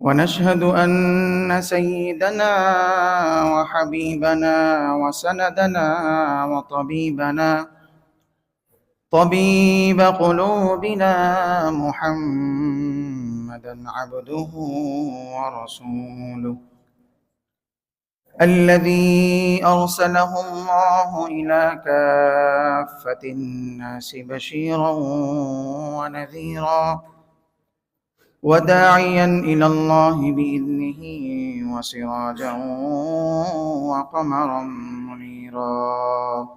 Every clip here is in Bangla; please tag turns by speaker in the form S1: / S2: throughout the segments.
S1: ونشهد أن سيدنا وحبيبنا وسندنا وطبيبنا طبيب قلوبنا محمدا عبده ورسوله الذي أرسله الله إلى كافة الناس بشيرا ونذيرا وداعيا إلى الله بإذنه وسراجا وقمرا منيرا.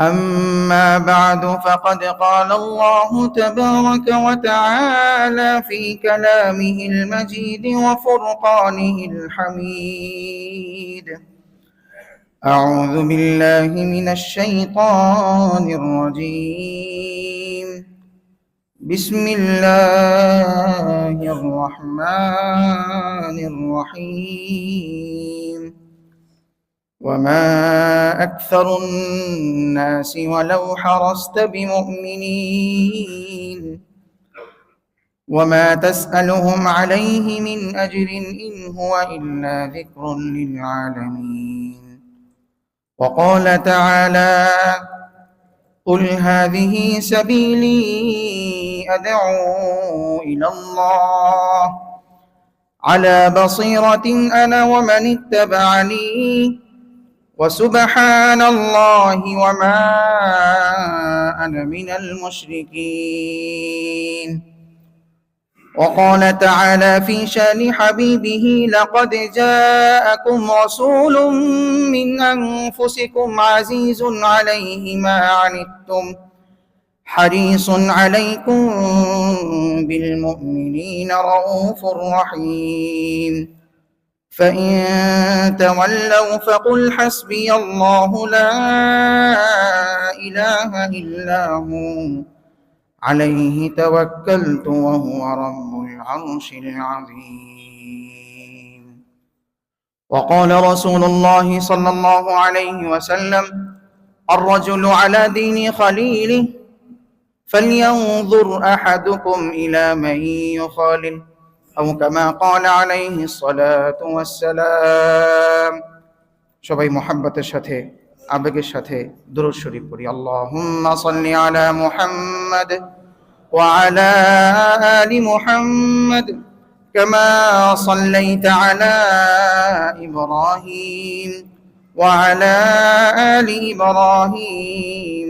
S1: أما بعد فقد قال الله تبارك وتعالى في كلامه المجيد وفرقانه الحميد. أعوذ بالله من الشيطان الرجيم. بسم الله الرحمن الرحيم. وما أكثر الناس ولو حرصت بمؤمنين. وما تسألهم عليه من أجر إن هو إلا ذكر للعالمين. وقال تعالى قل هذه سبيلي أدعو إلى الله. على بصيرة أنا ومن اتبعني وسبحان الله وما أنا من المشركين. وقال تعالى في شأن حبيبه لقد جاءكم رسول من أنفسكم عزيز عليه ما عنتم. حريص عليكم بالمؤمنين رؤوف رحيم. فإن تولوا فقل حسبي الله لا إله إلا هو. عليه توكلت وهو رب العرش العظيم. وقال رسول الله صلى الله عليه وسلم الرجل على دين خليله فلينظر احدكم الى من يخالل او كما قال عليه الصلاه والسلام সবাই মোহাব্বতের সাথে আবেগের সাথে দুরুদ শরীফ পড়ি আল্লাহুম্মা সাল্লি আলা মুহাম্মদ ওয়া আলা আলি মুহাম্মদ كما صليت على ابراهيم وعلى ال ابراهيم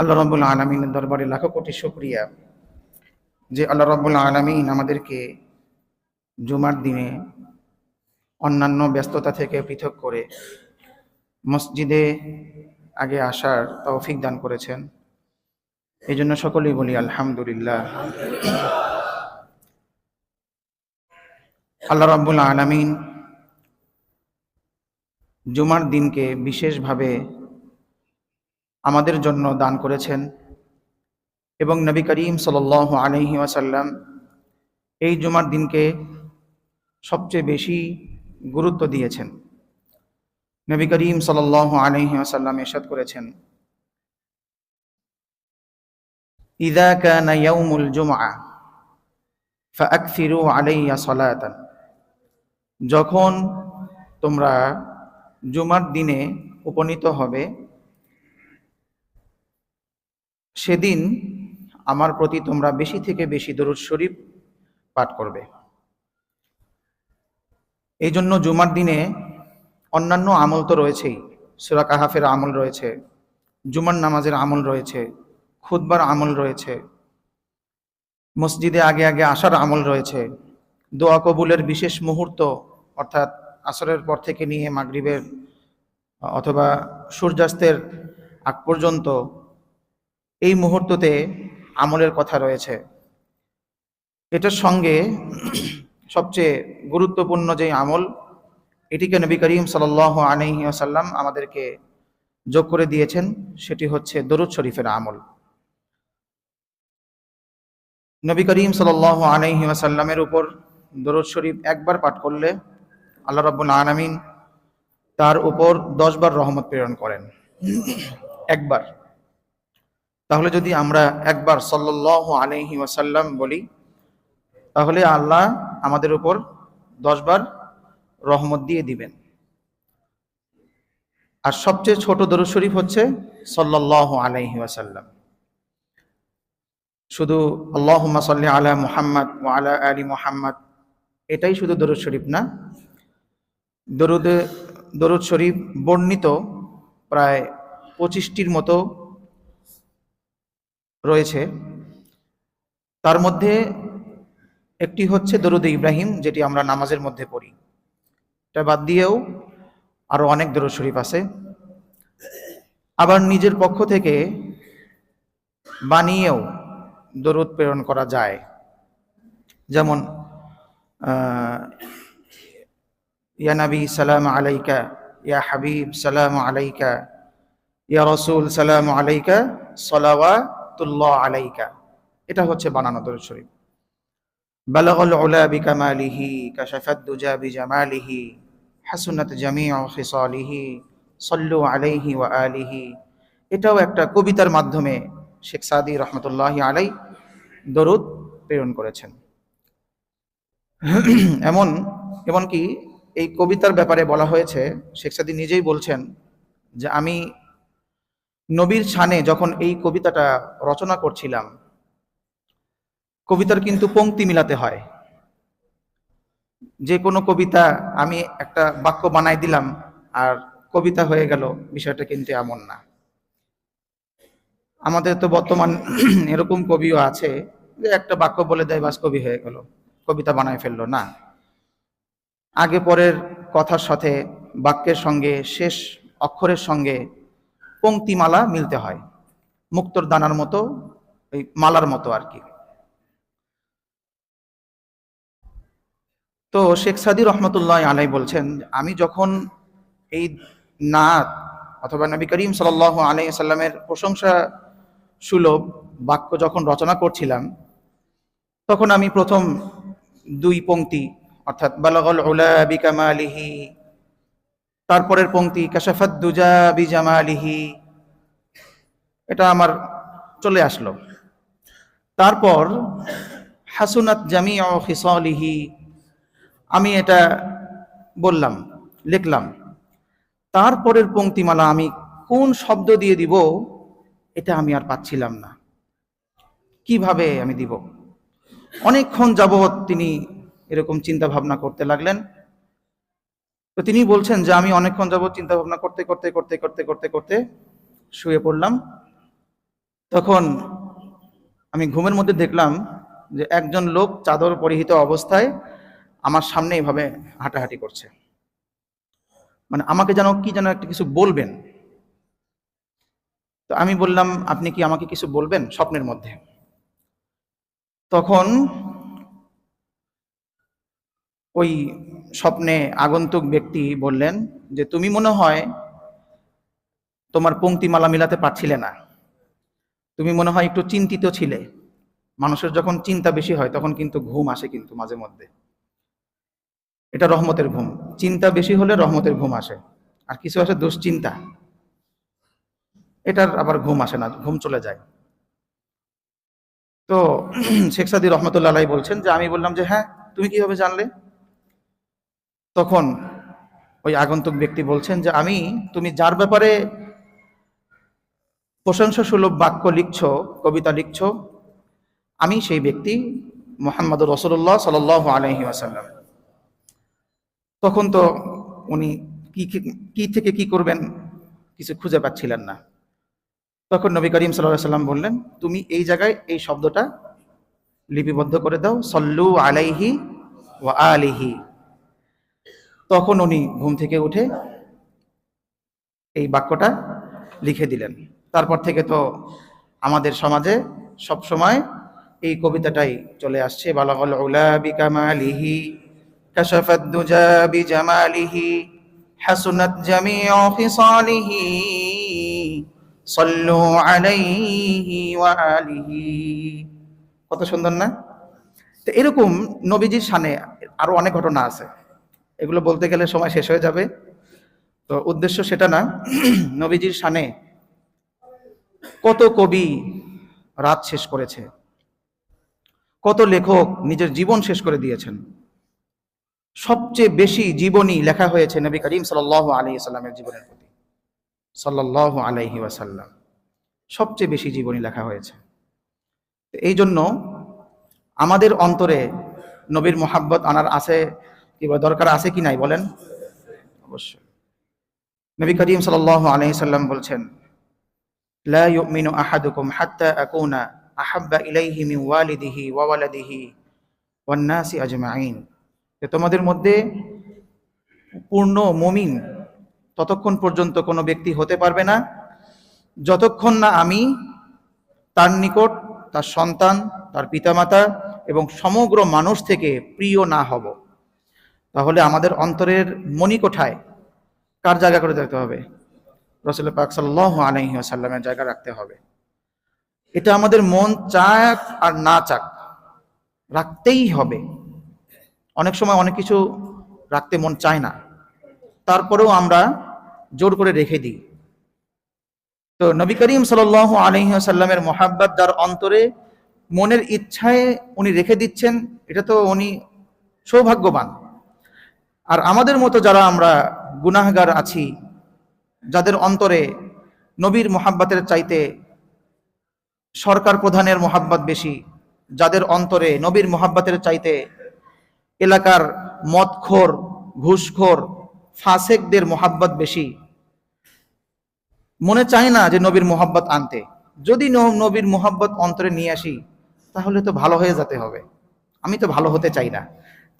S1: আল্লাহ রব্বুল আলমিনের দরবারে লাখো কোটি শুক্রিয়া যে আল্লাহ রব্বুল আলমিন আমাদেরকে জুমার দিনে অন্যান্য ব্যস্ততা থেকে পৃথক করে মসজিদে আগে আসার তৌফিক দান করেছেন। এই জন্য সকলেই বলি আলহামদুলিল্লাহ। আল্লাহ রব্বুল আলমিন জুমার দিনকে বিশেষভাবে আমাদের জন্য দান করেছেন। এবং নবী করিম সাল আলহি ওয়াসাল্লাম এই জুমার দিনকে সবচেয়ে বেশি গুরুত্ব দিয়েছেন। নবী করিম সাল আলহি ওয়াসাল্লাম এরশাদ করেছেন, ইদা যখন তোমরা জুমার দিনে উপনীত হবে সেদিন আমার প্রতি তোমরা বেশি থেকে বেশি দরুদ শরীফ পাঠ করবে। এই জন্য জুমার দিনে অন্যান্য আমল তো রয়েছেই। সুরা কাহাফের আমল রয়েছে, জুমার নামাজের আমল রয়েছে, খুতবার আমল রয়েছে, মসজিদে আগে আগে আসার আমল রয়েছে, দোয়া কবুলের বিশেষ মুহূর্ত, অর্থাৎ আসরের পর থেকে নিয়ে মাগরিবের, অথবা সূর্যাস্তের আগ পর্যন্ত এই মুহূর্ততে আমলের কথা রয়েছে। এটার সঙ্গে সবচেয়ে গুরুত্বপূর্ণ যে আমল, এটিকে নবী করিম সাল আলহি আসাল্লাম আমাদেরকে যোগ করে দিয়েছেন, সেটি হচ্ছে দরুদ শরীফের আমল। নবী করিম সাল আলহি উপর দরুদ শরীফ একবার পাঠ করলে আল্লাহ রব্বুল আলমিন তার উপর দশবার রহমত প্রেরণ করেন। একবার। তাহলে যদি আমরা একবার সাল্লাহ আলহি ওয়াসাল্লাম বলি, তাহলে আল্লাহ আমাদের উপর দশবার রহমত দিয়ে দিবেন। আর সবচেয়ে ছোট দরুদ শরীফ হচ্ছে সাল্লাহ আলাইহি ওয়াসাল্লাম। শুধু আল্লাহ সাল্লি আলা মুহাম্মদ ও আলা আলী মুহাম্মদ, এটাই শুধু দরুদ শরীফ না। দরুদে, দরুদ শরীফ বর্ণিত প্রায় পঁচিশটির মতো রয়েছে। তার মধ্যে একটি হচ্ছে দরুদ ইব্রাহিম, যেটি আমরা নামাজের মধ্যে পড়ি। এটা বাদ দিয়েও আরও অনেক দরুদ শরীফ আছে। আবার নিজের পক্ষ থেকে বানিয়েও দরুদ প্রেরণ করা যায়। যেমন ইয়া নবী সালাম আলাইকা, ইয়া হাবিব সালাম আলাইকা, ইয়া রসুল সালাম আলাইকা রহমাতুল্লাহ আলাইকা। এটা হচ্ছে বানানো দরুদ শরীফ। বালাগল উলা বিকামালিহি কাশাফাত দুজা বিজামালিহি হাসুনাত জামিউ খিসালিহি, সল্লু আলাইহি ওয়া আলিহি। এটাও একটা কবিতার মাধ্যমে শেখ সাদি রহমতুল্লাহ আলাই দরুদ প্রেরণ করেছেন। এমন, এমনকি এই কবিতার ব্যাপারে বলা হয়েছে, শেখ সাদি নিজেই বলছেন যে আমি নবীর ছানে যখন এই কবিতাটা রচনা করছিলাম, কবিতার কিন্তু পংক্তি মিলাতে হয়। যে কোনো কবিতা আমি একটা বাক্য বানাই দিলাম আর কবিতা হয়ে গেল, বিষয়টা কিন্তু এমন না। আমাদের তো বর্তমান এরকম কবিও আছে যে একটা বাক্য বলে দেয়, বাস কবি হয়ে গেল, কবিতা বানায় ফেলল, না। আগে পরের কথার সাথে বাক্যের সঙ্গে, শেষ অক্ষরের সঙ্গে পংক্তিমালা মিলতে হয়। মুক্তর দানার মতো ওই মালার মতো আর কি। তো শেখ সাদি রহমতুল্লাহ আলাই বলছেন, আমি যখন এই নাত অথবা নবী করিম সাল আলাই সাল্লামের প্রশংসা সুলভ বাক্য যখন রচনা করছিলাম, তখন আমি প্রথম দুই পংক্তি, অর্থাৎ বালাগল উলা বিকামালিহি তারপরের পংক্তি কাশাফাত দুজা বিজামালিহি। এটা আমার চলে আসলো। তারপর, হাসুনাত জামি ও খিসলিহি। আমি এটা বললাম, লিখলাম। তারপরের পংক্তিমালা আমি কোন শব্দ দিয়ে দিব, এটা আমি আর পাচ্ছিলাম না। কীভাবে আমি দিব? অনেকক্ষণ যাবৎ তিনি এরকম চিন্তা ভাবনা করতে লাগলেন। তো তিনি বলছেন যে আমি অনেকক্ষণ যাবৎ চিন্তা ভাবনা করতে করতে করতে করতে করতে করতে শুয়ে পড়লাম। তখন আমি ঘুমের মধ্যে দেখলাম যে একজন লোক চাদর পরিহিত অবস্থায় আমার সামনে এইভাবে হাঁটাহাঁটি করছে। মানে আমাকে যেন কি যেন একটা কিছু বলবেন। তো আমি বললাম, আপনি কি আমাকে কিছু বলবেন স্বপ্নের মধ্যে? তখন ওই স্বপ্নে আগন্তুক ব্যক্তি বললেন যে, তুমি মনে হয় তোমার পঙ্ক্তিমালা মিলাতে পারছিলে না। তুমি মনে হয় একটু চিন্তিত ছিলে। মানুষের যখন চিন্তা বেশি হয়, তখন কিন্তু ঘুম আসে কিন্তু মাঝে মধ্যে। এটা রহমতের ঘুম। চিন্তা বেশি হলে রহমতের ঘুম আসে। আর কিছু আসে দুশ্চিন্তা। এটার আবার ঘুম আসে না, ঘুম চলে যায়। তো শেখ সাদি রহমতুল্লাহ বলছেন যে, আমি বললাম যে হ্যাঁ তুমি কীভাবে জানলে? তখন ওই আগন্তুক ব্যক্তি বলছেন যে, আমি, তুমি যার ব্যাপারে প্রশংসা সুলভ বাক্য লিখছ, কবিতা লিখছ, আমি সেই ব্যক্তি মোহাম্মদ রসুল্লাহ সাল আলহি আসাল্লাম তখন তো উনি কি, কি- থেকে কি করবেন কিছু খুঁজে পাচ্ছিলেন না। তখন নবী করিম সাল্লাম বললেন, তুমি এই জায়গায় এই শব্দটা লিপিবদ্ধ করে দাও, সল্লু আলাইহি ওয়া আলিহি। তখন উনি ঘুম থেকে উঠে এই বাক্যটা লিখে দিলেন। তারপর থেকে তো আমাদের সমাজে সব সময় এই কবিতাটাই চলে আসছে। কত সুন্দর না? তো এরকম নবীজির শানে আরও অনেক ঘটনা আছে। এগুলো বলতে গেলে সময় শেষ হয়ে যাবে। তো উদ্দেশ্য সেটা না। নবীজির শানে কত কবি রাত শেষ করেছে। কত লেখক নিজের জীবন শেষ করে দিয়েছেন। সবচেয়ে বেশি জীবনী লেখা হয়েছে নবী করিম সাল আলী সাল্লামের জীবনের প্রতি। সাল্লাহ আলাইহি ওয়াসাল্লাম। সবচেয়ে বেশি জীবনী লেখা হয়েছে। এই জন্য আমাদের অন্তরে নবীর মোহাব্বত আনার আছে। কিংবা দরকার আছে কি নাই বলেন? অবশ্যই। নবী করিম সাল্লাল্লাহু আলাইহি সাল্লাম বলছেন, লা ইউমিনু আহাদুকুম হাত্তা আকুনা আহাব্বা ইলাইহি মিন ওয়ালিদিহি ওয়া ওয়ালাদিহি ওয়ান নাসি আজমাইন। যে তোমাদের মধ্যে পূর্ণ মুমিন ততক্ষণ পর্যন্ত কোনো ব্যক্তি হতে পারবে না। যতক্ষণ না আমি তার নিকট, তার সন্তান, তার পিতামাতা এবং সমগ্র মানুষ থেকে প্রিয় না হব। তাহলে আমাদের অন্তরের মণিকোঠায় কার জায়গা করে রাখতে হবে? রসুল পাক সাল্লাহ আলহি আসাল্লামের জায়গা রাখতে হবে। এটা আমাদের মন চাক আর না চাক রাখতেই হবে। অনেক সময় অনেক কিছু রাখতে মন চায় না। তারপরেও আমরা জোর করে রেখে দিই। তো নবী করিম সাল আলহি আসাল্লামের মোহাব্বত যার অন্তরে মনের ইচ্ছায় উনি রেখে দিচ্ছেন, এটা তো উনি সৌভাগ্যবান। আর আমাদের মতো যারা আমরা গুনাহগার আছি, যাদের অন্তরে নবীর মোহাব্বতের চাইতে সরকার প্রধানের মোহাব্বত বেশি, যাদের অন্তরে নবীর মোহাব্বতের চাইতে এলাকার মদখোর, ঘুষখোর, ফাসেকদের মোহাব্বত বেশি, মনে চায় না যে নবীর মোহাব্বত আনতে। যদি নবীর মোহাব্বত অন্তরে নিয়ে আসি, তাহলে তো ভালো হয়ে যেতে হবে। আমি তো ভালো হতে চাই না।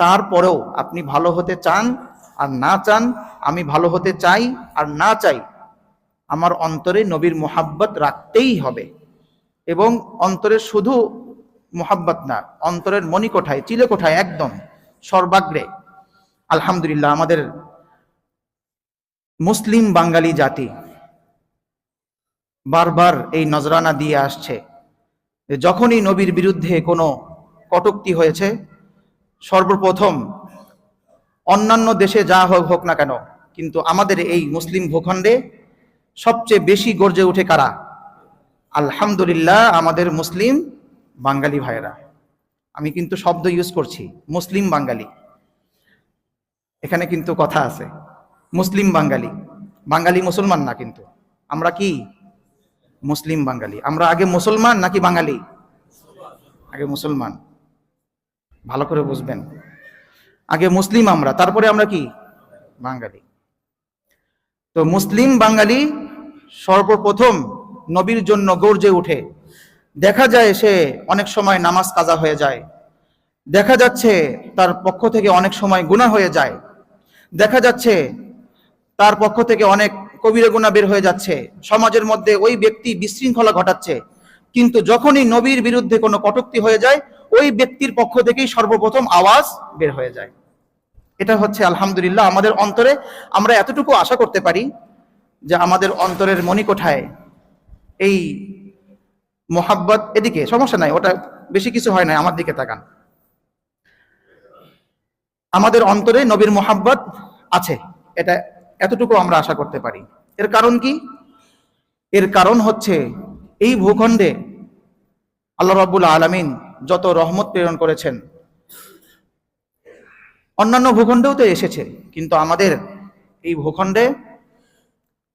S1: তারপরেও আপনি ভালো হতে চান আর না চান, আমি ভালো হতে চাই আর না চাই, আমার অন্তরে নবীর মোহাব্বত রাখতেই হবে। এবং অন্তরে শুধু মোহাব্বত না, অন্তরের মণিকোঠায়, চিলেকোঠায় একদম সর্বাগ্রে। আলহামদুলিল্লাহ, আমাদের মুসলিম বাঙালি জাতি বারবার এই নজরানা দিয়ে আসছে। যখনই নবীর বিরুদ্ধে কোনো কটুক্তি হয়েছে সর্বপ্রথম, অন্যান্য দেশে যা হোক হোক না কেন, কিন্তু আমাদের এই মুসলিম ভূখণ্ডে সবচেয়ে বেশি গর্জে উঠে কারা? আলহামদুলিল্লাহ, আমাদের মুসলিম বাঙালি ভাইয়েরা। আমি কিন্তু শব্দ ইউজ করছি, মুসলিম বাঙালি। এখানে কিন্তু কথা আছে, মুসলিম বাঙালি। বাঙালি মুসলমান না কিন্তু। আমরা কি? মুসলিম বাঙালি। আমরা আগে মুসলমান নাকি বাঙালি? আগে মুসলমান। ভালো করে বুঝবেন। আগে মুসলিম আমরা, তারপরে আমরা কি? বাঙালি। তো মুসলিম বাঙালি সর্বপ্রথম নবীর জন্য গর্জে উঠে। দেখা যায় সে অনেক সময় নামাজ কাজা হয়ে যায়। দেখা যাচ্ছে তার পক্ষ থেকে অনেক সময় গুণা হয়ে যায়। দেখা যাচ্ছে তার পক্ষ থেকে অনেক কবিরে গুণা বের হয়ে যাচ্ছে। সমাজের মধ্যে ওই ব্যক্তি বিশৃঙ্খলা ঘটাচ্ছে। কিন্তু যখনই নবীর বিরুদ্ধে কোনো কটুক্তি হয়ে যায় ওই ব্যক্তির পক্ষ থেকেই সর্বপ্রথম আওয়াজ বের হয়ে যায়। এটা হচ্ছে আলহামদুলিল্লাহ আমাদের অন্তরে আমরা এতটুকু আশা করতে পারি যে আমাদের অন্তরের মণিকোঠায় এই মোহাব্বত এদিকে, সমস্যা নাই, ওটা বেশি কিছু হয় না আমার দিকে তাকান। আমাদের অন্তরে নবীর মোহাব্বত আছে, এটা এতটুকু আমরা আশা করতে পারি। এর কারণ কি? এর কারণ হচ্ছে এই ভূখণ্ডে আল্লাহ রাব্বুল আলামিন যত রহমত প্রেরণ করেছেন। অন্যান্য ভূখণ্ডেও তো এসেছে, কিন্তু আমাদের এই ভূখণ্ডে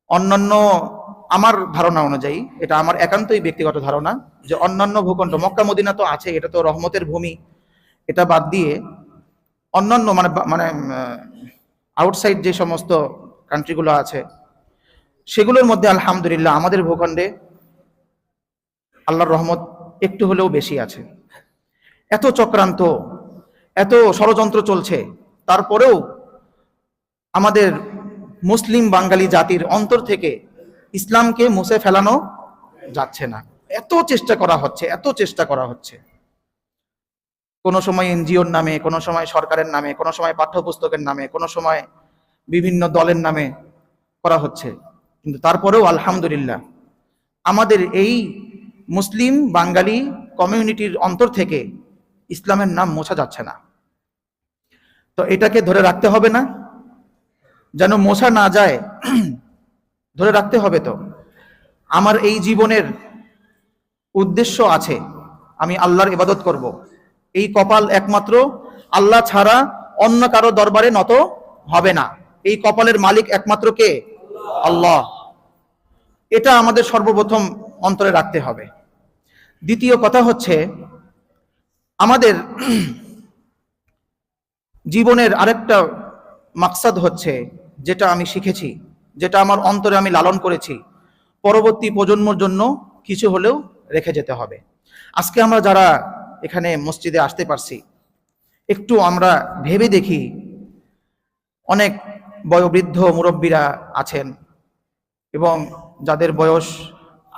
S1: অন্যান্য আমার ধারণা অনুযায়ী, এটা আমার একান্তই ব্যক্তিগত ধারণা, যে অন্যান্য ভূখণ্ড, মক্কা, মদিনা তো আছে, এটা তো রহমতের ভূমি, এটা বাদ দিয়ে অন্যান্য মানে মানে আউটসাইড যে সমস্ত কান্ট্রিগুলো আছে, সেগুলোর মধ্যে আলহামদুলিল্লাহ আমাদের ভূখণ্ডে আল্লাহর রহমত একটু হলেও বেশি আছে। এত চক্রান্ত, এত ষড়যন্ত্র চলছে। তারপরেও আমাদের মুসলিম বাঙালি জাতির অন্তর থেকে ইসলামকে মুছে ফেলানো যাচ্ছে না। এত চেষ্টা করা হচ্ছে, এত চেষ্টা করা হচ্ছে। কোনো সময় এনজিওর নামে, কোনো সময় সরকারের নামে, কোনো সময় পাঠ্যপুস্তকের নামে, কোনো সময় বিভিন্ন দলের নামে করা হচ্ছে। কিন্তু তারপরেও আলহামদুলিল্লাহ আমাদের এই মুসলিম বাঙালি কমিউনিটির অন্তর থেকে ইসলামের নাম মোছা যাচ্ছে না। তো এটাকে ধরে রাখতে হবে না। যেন মোছা না যায়, ধরে রাখতে হবে তো। আমার এই জীবনের উদ্দেশ্য আছে, আমি আল্লাহর ইবাদত করব। এই কপাল একমাত্র আল্লাহ ছাড়া অন্য কারও দরবারে নত হবে না। এই কপালের মালিক একমাত্র কে? আল্লাহ। এটা আমাদের সর্বপ্রথম অন্তরে রাখতে হবে। দ্বিতীয় কথা হচ্ছে আমাদের জীবনের আরেকটা মাকসাদ হচ্ছে যেটা আমি শিখেছি, যেটা আমার অন্তরে আমি লালন করেছি। পরবর্তী প্রজন্মর জন্য কিছু হলেও রেখে যেতে হবে। আজকে আমরা যারা এখানে মসজিদে আসতে পারছি, একটু আমরা ভেবে দেখি অনেক বয়োবৃদ্ধ মুরব্বীরা আছেন এবং যাদের বয়স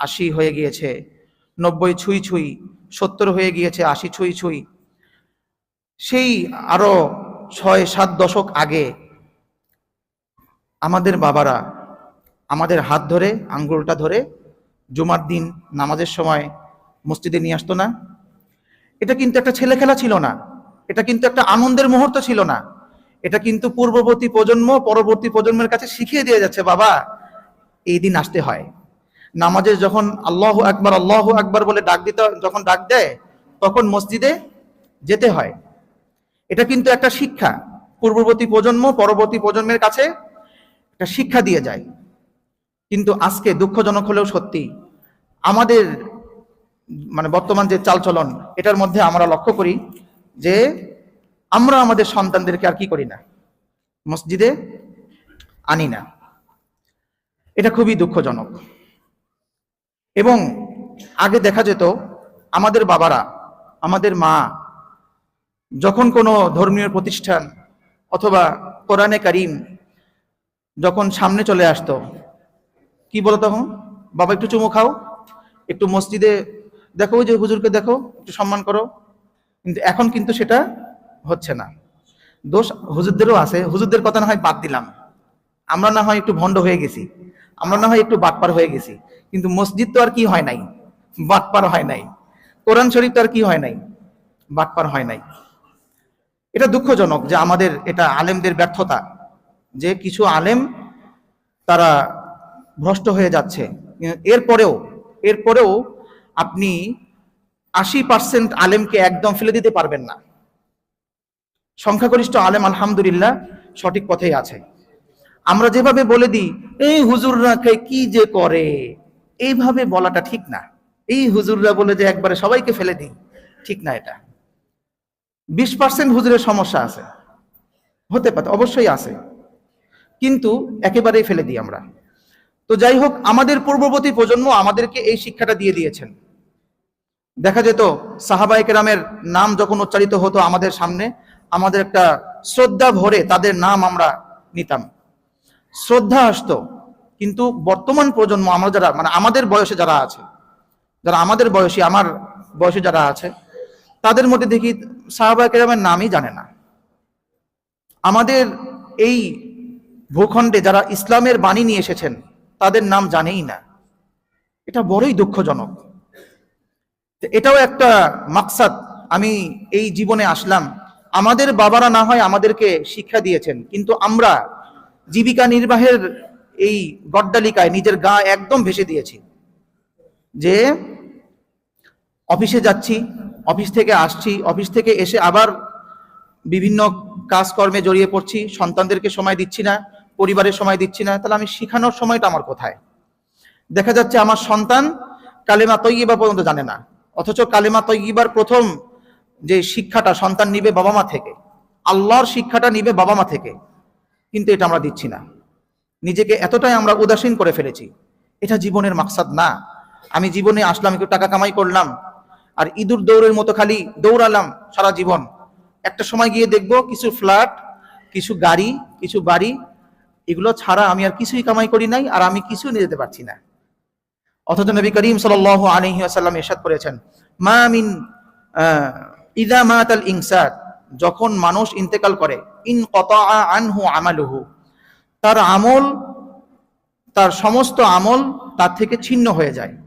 S1: আশি হয়ে গিয়েছে, নব্বই ছুঁই ছুঁই সত্তর হয়ে গিয়েছে, আশি ছুঁই ছুঁই। সেই আরও ছয়, সাত দশক আগে আমাদের বাবারা আমাদের হাত ধরে, আঙ্গুলটা ধরে জুমার দিন নামাজের সময় মসজিদে নিয়ে আসতো না। এটা কিন্তু একটা ছেলে খেলা ছিল না। এটা কিন্তু একটা আনন্দের মুহূর্ত ছিল না। এটা কিন্তু পূর্ববর্তী প্রজন্ম পরবর্তী প্রজন্মের কাছে শিখিয়ে দিয়ে যাচ্ছে, বাবা, এই দিন আসতে হয়। নামাজে যখন আল্লাহ আকবার আল্লাহ আকবার বলে ডাক দিতে যখন ডাক দেয়, তখন মসজিদে যেতে হয়। এটা কিন্তু একটা শিক্ষা। পূর্ববর্তী প্রজন্ম, পরবর্তী প্রজন্মের কাছে একটা শিক্ষা দিয়ে যায়। কিন্তু আজকে দুঃখজনক হলেও সত্যি, আমাদের মানে বর্তমান যে চালচলন, এটার মধ্যে আমরা লক্ষ্য করি যে আমরা আমাদের সন্তানদেরকে আর কি করি না? মসজিদে আনি না। এটা খুবই দুঃখজনক। এবং আগে দেখা যেত আমাদের বাবারা, আমাদের মা যখন কোনো ধর্মীয় প্রতিষ্ঠান অথবা কোরআনে কারিম যখন সামনে চলে আসতো, কি বলো তখন? বাবা একটু চুমু খাও, একটু মসজিদে দেখো যে হুজুরকে দেখো, একটু সম্মান করো। কিন্তু এখন কিন্তু সেটা হচ্ছে না। দোষ হুজুরদেরও আছে। হুজুরদের কথা না হয় বাদ দিলাম। আমরা না হয় একটু ভণ্ড হয়ে গেছি। আমরা না হয় একটু বাটপার হয়ে গেছি। কিন্তু মসজিদ তো আর কি হয় নাই? বাটপার হয় নাই। কোরআন শরীফ তো আর কি হয় নাই? বাটপার হয় নাই। এটা দুঃখজনক যে আমাদের এটা আলেমদের ব্যর্থতা, যে কিছু আলেম তারা ভ্রষ্ট হয়ে যাচ্ছে। এরপরেও এরপরেও আপনি আশি পার্সেন্ট আলেমকে একদম ফেলে দিতে পারবেন না। সংখ্যাগরিষ্ঠ আলেম আলহামদুলিল্লাহ সঠিক পথেই আছে। আমরা যেভাবে বলে দিই, এই হুজুররা কে- যে করে? এইভাবে বলাটা ঠিক না। এই হুজুররা বলে যে একবারে সবাইকে ফেলে দিই, ঠিক না এটা। বিশ পার্সেন্ট হুজুরের সমস্যা আছে। হতে পারে, অবশ্যই আছে। কিন্তু একেবারেই ফেলে দিই আমরা। তো যাই হোক, আমাদের পূর্ববর্তী প্রজন্ম আমাদেরকে এই শিক্ষাটা দিয়ে দিয়েছেন। দেখা যেত সাহাবাই কেরামের নাম যখন উচ্চারিত হতো আমাদের সামনে, আমাদের একটা শ্রদ্ধা ভরে তাদের নাম আমরা নিতাম। শ্রদ্ধা আসতো। কিন্তু বর্তমান প্রজন্ম, আমরা যারা মানে আমাদের বয়সে যারা আছে, যারা আমাদের বয়সী, আমার বয়সে যারা আছে, তাদের মধ্যে দেখি সাহাবা কেরামের নামই জানে না। আমাদের এই ভূখণ্ডে যারা ইসলামের বাণী নিয়ে এসেছেন, তাদের নাম জানেই না। এটা বড়ই দুঃখজনক। এটাও একটা মাকসাদ, আমি এই জীবনে আসলাম। আমাদের বাবারা না হয় আমাদেরকে শিক্ষা দিয়েছেন, কিন্তু আমরা জীবিকা নির্বাহের এই গড্ডালিকায় নিজের গা একদম ভেসে দিয়েছি। যে অফিসে যাচ্ছি, অফিস থেকে আসছি, অফিস থেকে এসে আবার বিভিন্ন কাজকর্মে জড়িয়ে পড়ছি, সন্তানদেরকে সময় দিচ্ছি না, পরিবারের সময় দিচ্ছি না, তাহলে আমি শিখানোর সময়টা আমার কোথায়? দেখা যাচ্ছে আমার সন্তান কালেমা তৈবা পর্যন্ত জানে না, অথচ কালেমা তৈবার প্রথম যে শিক্ষাটা সন্তান নিবে বাবা মা থেকে, আল্লাহর শিক্ষাটা নিবে বাবা মা থেকে কিন্তু এটা আমরা দিচ্ছি না। নিজেকে এতটাই আমরা উদাসীন করে ফেলেছি। এটা জীবনের মাকসাদ না। আমি জীবনে আসলাম, একটু টাকা কামাই করলাম, আর ইঁদুর দৌড়ের মতো খালি দৌড়ালাম সারা জীবন। একটা সময় গিয়ে দেখব কিছু ফ্ল্যাট, কিছু গাড়ি, কিছু বাড়ি, এগুলো ছাড়া আমি আর কিছুই কামাই করি নাই, আর আমি কিছু নিয়ে যেতে পারছি না। অথচ নবী করিম সাল আলহি আসাল্লাম এরশাদ করেছেন, মা মিন ইদা মাতাল ইনসাদ যখন মানুষ ইন্তেকাল করে, ইন কত আনহু আমালুহু তার আমল, তার সমস্ত আমল তার থেকে ছিন্ন হয়ে যায়।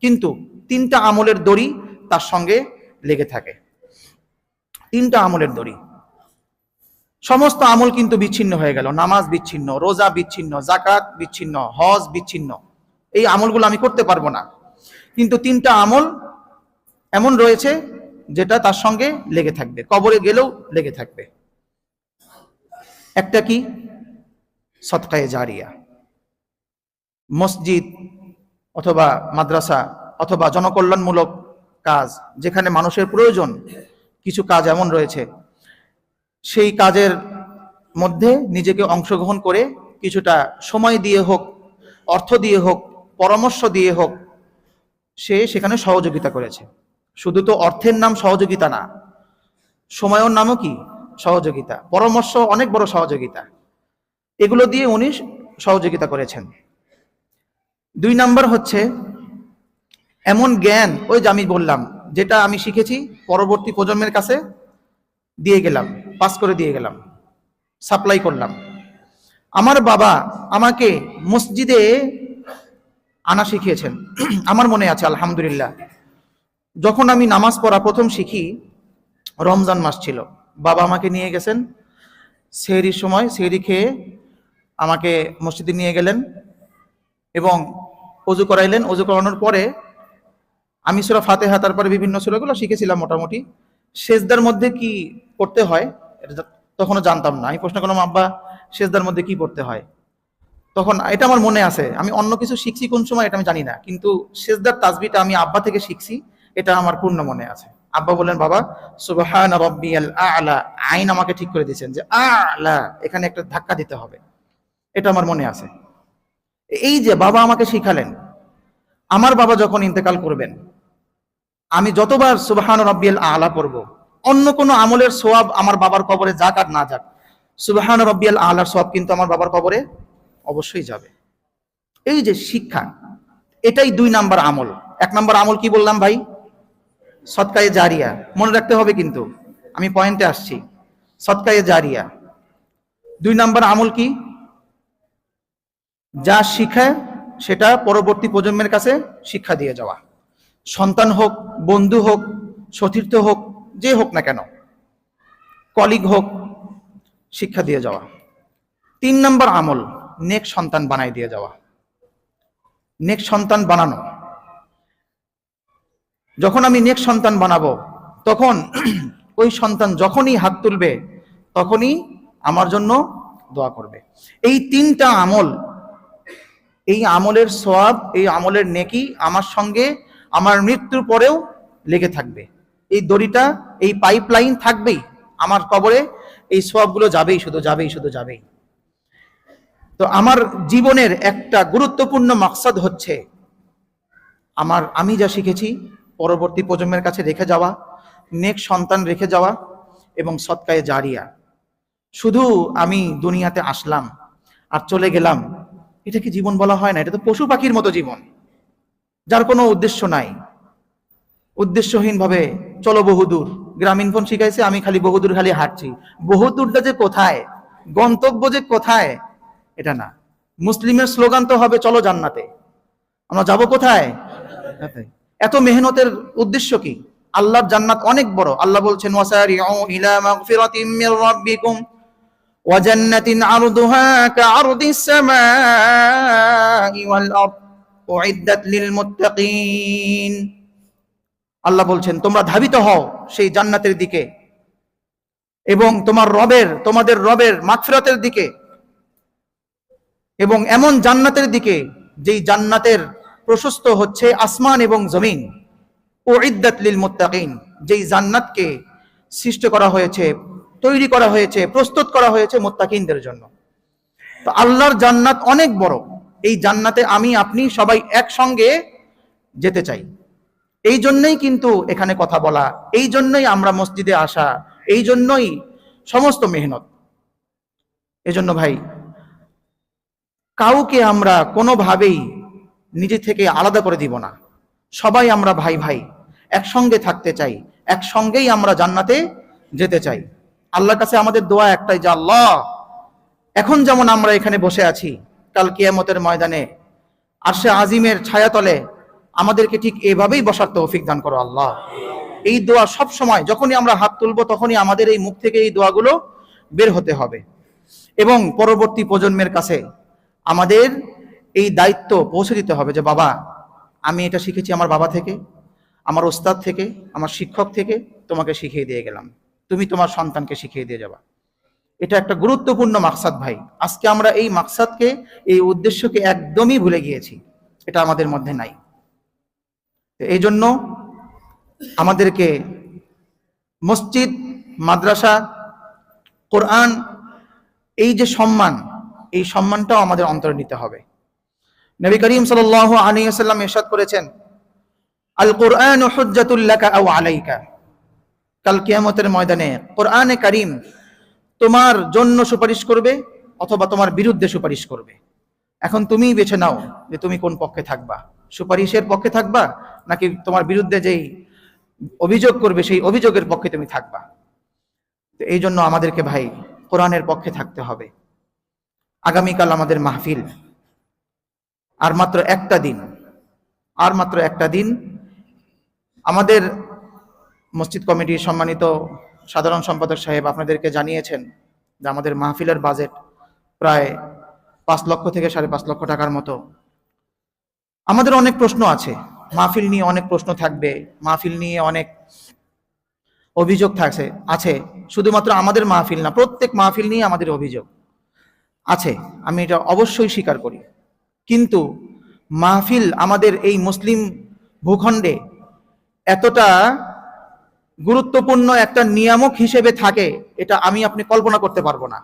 S1: কিন্তু তিনটা আমলের দড়ি তার সঙ্গে লেগে থাকে। তিনটা আমলের দড়ি। সমস্ত আমল কিন্তু বিচ্ছিন্ন হয়ে গেল। নামাজ বিচ্ছিন্ন, রোজা বিচ্ছিন্ন জাকাত বিচ্ছিন্ন, হজ বিচ্ছিন্ন। এই আমলগুলো আমি করতে পারব না। কিন্তু তিনটা আমল এমন রয়েছে যেটা তার সঙ্গে লেগে থাকবে। কবরে গেলেও লেগে থাকবে। একটা কি? সৎকায়ে জারিয়া। মসজিদ অথবা মাদ্রাসা অথবা জনকল্যাণমূলক কাজ, যেখানে মানুষের প্রয়োজন কিছু কাজ এমন রয়েছে, সেই কাজের মধ্যে নিজেকে অংশগ্রহণ করে কিছুটা সময় দিয়ে হোক, অর্থ দিয়ে হোক, পরামর্শ দিয়ে হোক, সে সেখানে সহযোগিতা করেছে। শুধু তো অর্থের নাম সহযোগিতা না সময়ের নামও কি? সহযোগিতা। পরামর্শ অনেক বড় সহযোগিতা। এগুলো দিয়ে উনি সহযোগিতা করেছেন। দুই নাম্বার হচ্ছে, এমন জ্ঞান, ওই যে আমি বললাম, যেটা আমি শিখেছি, পরবর্তী প্রজন্মের কাছে দিয়ে গেলাম, পাস করে দিয়ে গেলাম, সাপ্লাই করলাম। আমার বাবা আমাকে মসজিদে আনা শিখিয়েছেন। আমার মনে আছে, আলহামদুলিল্লাহ। যখন আমি নামাজ পড়া প্রথম শিখি, রমজান মাস ছিল। বাবা আমাকে নিয়ে গেছেন। সেহরির সময় সেহরি খেয়ে আমাকে মসজিদে নিয়ে গেলেন এবং অজু করাইলেন। অজু করানোর পরে আমি সুরা ফাতেহা, তারপরে বিভিন্ন সুরাগুলো শিখেছিলাম মোটামুটি। সেজদার মধ্যে কি করতে হয় তখনও জানতাম না। আমি প্রশ্ন করলাম, আব্বা, সেজদার মধ্যে কি করতে হয়? তখন এটা আমার মনে আছে। আমি অন্য কিছু শিখছি কোন সময়, এটা আমি জানি না। কিন্তু সেজদার তাজবিটা আমি আব্বা থেকে শিখছি। এটা আমার পূর্ণ মনে আছে। আব্বা বললেন, বাবা, সুবহান রব্বিয়াল আলা। আইন আমাকে ঠিক করে দিয়েছেন যে, আলা, এখানে একটা ধাক্কা দিতে হবে। এটা আমার মনে আছে। এই যে বাবা আমাকে শিখালেন, আমার বাবা যখন ইন্তেকাল করবেন, আমি যতবার সুবহান রব্বিয়াল আলা পড়ব, অন্য কোনো আমলের সোয়াব আমার বাবার কবরে যাক আর না যাক, সুবহান রব্বিয়াল আলার সোয়াব কিন্তু আমার বাবার কবরে অবশ্যই যাবে। এই যে শিক্ষা, এটাই দুই নাম্বার আমল। এক নাম্বার আমল কি বললাম ভাই? সৎকায়ে জারিয়া, মনে রাখতে হবে কিন্তু, আমি পয়েন্টে আসছি। সৎকায়ে জারিয়া। দুই নাম্বার আমল কি? যা শিখায় সেটা পরবর্তী প্রজন্মের কাছে শিক্ষা দিয়ে যাওয়া। সন্তান হোক, বন্ধু হোক, সতীর্থ হোক, যে হোক না কেন কলিগ হোক, শিক্ষা দিয়ে যাওয়া। তিন নম্বর আমল, নেক সন্তান বানাই দিয়ে যাওয়া। নেক সন্তান বানানো। যখন আমি নেক সন্তান বানাবো, তখন ওই সন্তান যখনই হাত তুলবে, তখনই আমার জন্য দোয়া করবে। এই তিনটা আমল, এই আমলের সোয়াব এই আমলের নেকি আমার সঙ্গে আমার মৃত্যুর পরেও লেগে থাকবে। এই দড়িটা, এই পাইপলাইন থাকবেই, আমার কবরে এই সোয়াবগুলো যাবেই, শুধু যাবেই শুধু যাবেই। তো আমার জীবনের একটা গুরুত্বপূর্ণ মাকসাদ হচ্ছে, আমার আমি যা শিখেছি পরবর্তী প্রজন্মের কাছে রেখে যাওয়া, নেক সন্তান রেখে যাওয়া এবং সৎকায়ে জারিয়া। শুধু আমি দুনিয়াতে আসলাম আর চলে গেলাম, এটা কি জীবন বলা হয় না? এটা তো পশু পাখির মতো জীবন, যার কোনো উদ্দেশ্য নাই। উদ্দেশ্যহীন ভাবে চলো বহুদূর। গ্রামীণ ফোন শিখাইছে, আমি খালি বহুদূর খালি হাঁটছি। বহুদূরটা যে কোথায়? গন্তব্য যে কোথায়? এটা না। মুসলিমের স্লোগান তো হবে, চলো জান্নাতে। আমরা যাব কোথায়। এত মেহনতের উদ্দেশ্য কি? আল্লাহর জান্নাত অনেক বড়। আল্লাহ বলছেন আল্লাহ বলছেন, তোমরা ধাবিত হও সেই জান্নাতের দিকে এবং তোমার রবের, তোমাদের রবের মাগফিরাতের দিকে এবং এমন জান্নাতের দিকে যেই জান্নাতের প্রশস্ত হচ্ছে আসমান এবং জমিন। ও ইদ্দাত লিল মুত্তাকিন, যেই জান্নাতকে সৃষ্টি করা হয়েছে, তৈরি করা হয়েছে, প্রস্তুত করা হয়েছে মোত্তাকিনদের জন্য। তো আল্লাহর জান্নাত অনেক বড়। এই জান্নাতে আমি, আপনি সবাই একসঙ্গে যেতে চাই। এই জন্যই কিন্তু এখানে কথা বলা, এই জন্যই আমরা মসজিদে আসা, এই জন্যই সমস্ত মেহনত। এজন্য ভাই, কাউকে আমরা কোনোভাবেই নিজে থেকে আলাদা করে দিব না। সবাই আমরা ভাই ভাই, একসঙ্গে থাকতে চাই, একসঙ্গেই আমরা জান্নাতে যেতে চাই। আল্লাহর কাছে আমাদের দোয়া একটাই যে, আল্লাহ, এখন যেমন আমরা এখানে বসে আছি, কাল কিয়ামতের ময়দানে আর সে আজিমের ছায়াতলে আমাদেরকে ঠিক এভাবেই বসার তৌফিক দান করো, আল্লাহ। এই দোয়া সব সময়, যখনই আমরা হাত তুলবো, তখনই আমাদের এই মুখ থেকে এই দোয়াগুলো বের হতে হবে। এবং পরবর্তী প্রজন্মের কাছে আমাদের এই দায়িত্ব পৌঁছে দিতে হবে যে, বাবা, আমি এটা শিখেছি আমার বাবা থেকে, আমার ওস্তাদ থেকে, আমার শিক্ষক থেকে, তোমাকে শিখিয়ে দিয়ে গেলাম। তুমি তোমার সন্তানকে শিখিয়ে দিয়ে যাবা। এটা একটা গুরুত্বপূর্ণ মাকসাদ ভাই। আজকে আমরা এই মাকসাদকে, এই উদ্দেশ্যকে একদমই ভুলে গিয়েছি। এটা আমাদের মধ্যে নাই। এই জন্য আমাদেরকে মসজিদ, মাদ্রাসা, কোরআন, এই যে সম্মান, এই সম্মানটাও আমাদের অন্তরে নিতে হবে। নবী করিম সাল আলী সাল্লাম এরশাদ করেছেন আল কোরআন হুজ্জাতুল্লাকা আও আলাইকা। কাল কিয়ামতের ময়দানে কোরআনে করিম তোমার জন্য সুপারিশ করবে অথবা তোমার বিরুদ্ধে সুপারিশ করবে। এখন তুমিই বেছে নাও যে তুমি কোন পক্ষে থাকবা। সুপারিশের পক্ষে থাকবা নাকি তোমার বিরুদ্ধে যেই অভিযোগ করবে, সেই অভিযোগের পক্ষে তুমি থাকবা। তো এই জন্য আমাদেরকে ভাই, কোরআনের পক্ষে থাকতে হবে। আগামীকাল আমাদের মাহফিল। আর মাত্র একটা দিন, আর মাত্র একটা দিন আমাদের মসজিদ কমিটির সম্মানিত সাধারণ সম্পাদক সাহেব আপনাদেরকে জানিয়েছেন যে আমাদের মাহফিলের বাজেট প্রায় পাঁচ লক্ষ থেকে সাড়ে পাঁচ লক্ষ টাকার মতো। আমাদের অনেক প্রশ্ন আছে, মাহফিল নিয়ে অনেক প্রশ্ন থাকবে, মাহফিল নিয়ে অনেক অভিযোগ থাকছে, আছে, শুধুমাত্র আমাদের মাহফিল না, প্রত্যেক মাহফিল নিয়ে আমাদের অভিযোগ আছে, আমি এটা অবশ্যই স্বীকার করি। কিন্তু মাহফিল আমাদের এই মুসলিম ভূখণ্ডে এতটা গুরুত্বপূর্ণ একটা নিয়ামক হিসেবে থাকে, এটা আমি আপনি কল্পনা করতে পারব না।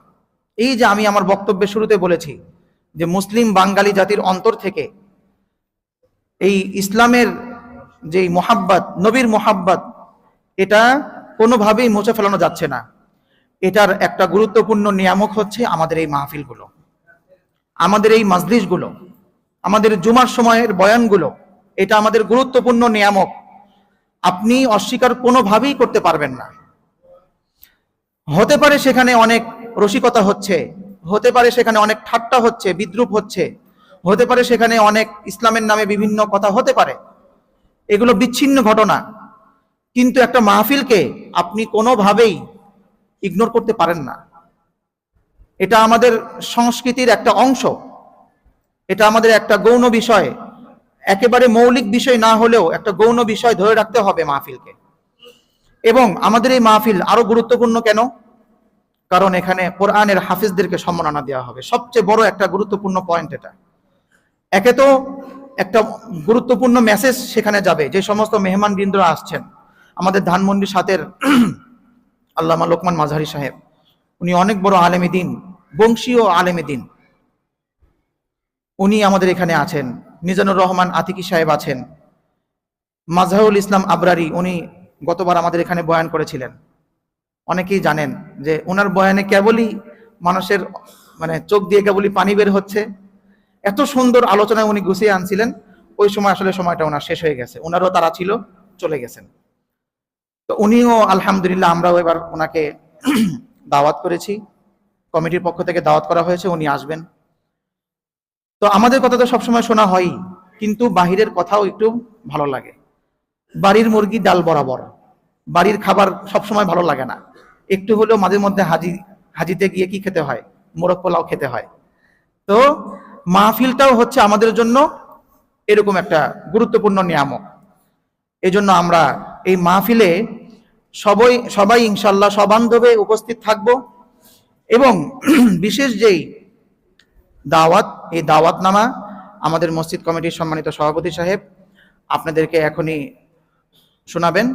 S1: এই যে আমি আমার বক্তব্যের শুরুতে বলেছি যে মুসলিম বাঙালি জাতির অন্তর থেকে এই ইসলামের যেই মোহাব্বত, নবীর মোহাব্বত, এটা কোনোভাবেই মুছে ফেলানো যাচ্ছে না। এটার একটা গুরুত্বপূর্ণ নিয়ামক হচ্ছে আমাদের এই মাহফিলগুলো, আমাদের এই মাজলিশগুলো আমাদের জুমার সময়ের বয়ানগুলো, এটা আমাদের গুরুত্বপূর্ণ নিয়ামক। আপনি অস্বীকার কোনোভাবেই করতে পারবেন না। হতে পারে সেখানে অনেক রসিকতা হচ্ছে, হতে পারে সেখানে অনেক ঠাট্টা হচ্ছে, বিদ্রুপ হচ্ছে, হতে পারে সেখানে অনেক ইসলামের নামে বিভিন্ন কথা হতে পারে। এগুলো বিচ্ছিন্ন ঘটনা। কিন্তু একটা মাহফিলকে আপনি কোনোভাবেই ইগনোর করতে পারেন না। এটা আমাদের সংস্কৃতির একটা অংশ। এটা আমাদের একটা গৌণ বিষয়। একেবারে মৌলিক বিষয় না হলেও একটা গৌণ বিষয় ধরে রাখতে হবে মাহফিলকে। এবং আমাদের এই মাহফিল আরও গুরুত্বপূর্ণ কেন? কারণ এখানে কোরআনের হাফিজদেরকে সম্মাননা দেওয়া হবে। সবচেয়ে বড় একটা গুরুত্বপূর্ণ পয়েন্ট এটা। একে তো একটা গুরুত্বপূর্ণ মেসেজ সেখানে যাবে। যে সমস্ত মেহমান বৃন্দরা আসছেন, আমাদের ধানমন্ডি সাথের আল্লামা লোকমান মাঝারি সাহেব, উনি অনেক বড় আলেমী দিন, বংশীয় আলেমী দিন। উনি আমাদের এখানে আছেন। মিজানুর রহমান আতিকি সাহেব আছেন। মাজহারুল ইসলাম আবরারি উনি গতবার আমাদের এখানে বয়ান করেছিলেন। অনেকেই জানেন যে ওনার বয়ানে কেবলই মানুষের মানে চোখ দিয়ে কেবলই পানি বের হচ্ছে। এত সুন্দর আলোচনায় উনি গুছিয়ে আনছিলেন, ওই সময় আসলে সময়টা ওনার শেষ হয়ে গেছে। ওনারও তারা ছিল, চলে গেছেন। তো উনিও আলহামদুলিল্লাহ আমরাও এবার ওনাকে দাওয়াত করেছি। কমিটির পক্ষ থেকে দাওয়াত করা হয়েছে, উনি আসবেন। তো আমাদের কথা তো সবসময় শোনা হয়ই, কিন্তু বাহিরের কথাও একটু ভালো লাগে। বাড়ির মুরগি ডাল বরাবর, বাড়ির খাবার সবসময় ভালো লাগে না। একটু হলেও মাঝে মধ্যে হাজি, হাজিতে গিয়ে কি খেতে হয়? মোরগ পোলাও খেতে হয়। তো মাহফিলটাও হচ্ছে আমাদের জন্য এরকম একটা গুরুত্বপূর্ণ নিয়ামক। এজন্য আমরা এই মাহফিলে সবাই সবাই ইনশাল্লাহ সবান্ধবে উপস্থিত থাকব এবং বিশেষ যেই দাওয়াত এই দাওয়াতনামা আমাদের মসজিদ কমিটির সম্মানিত সভাপতি সাহেব আপনাদেরকে এখনই শোনাবেন।